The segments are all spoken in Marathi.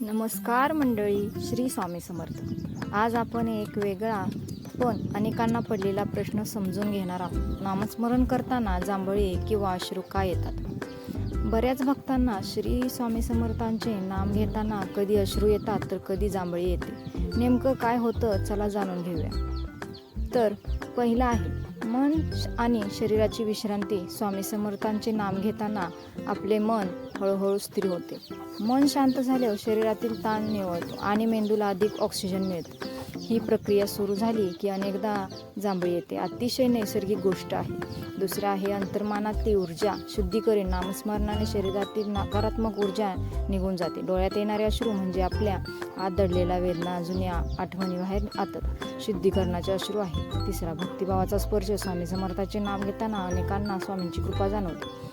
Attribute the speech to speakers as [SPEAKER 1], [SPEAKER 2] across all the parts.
[SPEAKER 1] नमस्कार मंडळी श्री स्वामी समर्थ. आज आपण एक वेगळा पण अनेकांना पडलेला प्रश्न समजून घेणार आहोत. नामस्मरण करताना जांभळी किंवा अश्रू का येतात? बऱ्याच भक्तांना श्री स्वामी समर्थांचे नाम घेताना कधी अश्रू येतात तर कधी जांभळी येते. नेमकं काय होतं चला जाणून घेऊया. तर पहिलं आहे मन आणि शरीराची विश्रांती स्वामी समर्थांचे नाम घेताना आपले मन हळूहळू स्थिर होते. मन शांत झाल्यावर शरीरातील ताण निवळतो आणि मेंदूला अधिक ऑक्सिजन मिळतो. ही प्रक्रिया सुरू झाली की अनेकदा जांभळी येते. अतिशय नैसर्गिक गोष्ट आहे. दुसरं आहे अंतर्मानातली ऊर्जा. शुद्धीकरण नामस्मरणाने शरीरातील नकारात्मक ऊर्जा निघून जाते. डोळ्यात येणारे अश्रू म्हणजे आपल्या आत दडलेल्या वेदना जुन्या आठवणी बाहेर आतात. शुद्धीकरणाचे अश्रू आहे. तिसरा भक्तिभावाचा स्पर्श स्वामी समर्थाचे नाम घेताना अनेकांना स्वामींची कृपा जाणवते.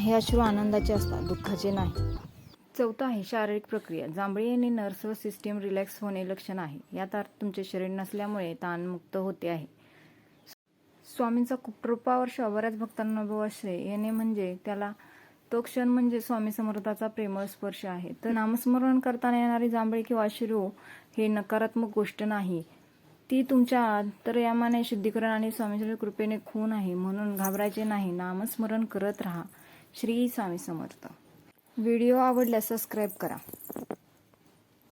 [SPEAKER 1] हे अश्रू आनंदाचे असतात दुःखाचे नाही. चौथा आहे शारीरिक प्रक्रिया. जांभळी येणे नर्व्ह सिस्टीम रिलॅक्स होणे लक्षण आहे. यात अर्थ तुमचे शरीर नसल्यामुळे ताणमुक्त होते आहे. स्वामींचा कृपावर्ष बऱ्याच भक्तांना अनुभव असते येणे म्हणजे त्याला तो क्षण म्हणजे स्वामी समर्थाचा प्रेमळ स्पर्श आहे. तर नामस्मरण करताना येणारी जांभळी किंवा अश्रू हे नकारात्मक गोष्ट नाही. ती तुमच्या अंतरयामाने शुद्धीकरण आणि स्वामीच्या कृपेने खून आहे म्हणून घाबरायचे नाही. नामस्मरण करत राहा. श्री स्वामी समर्थ. व्हिडिओ आवडल्यास सबस्क्राईब करा.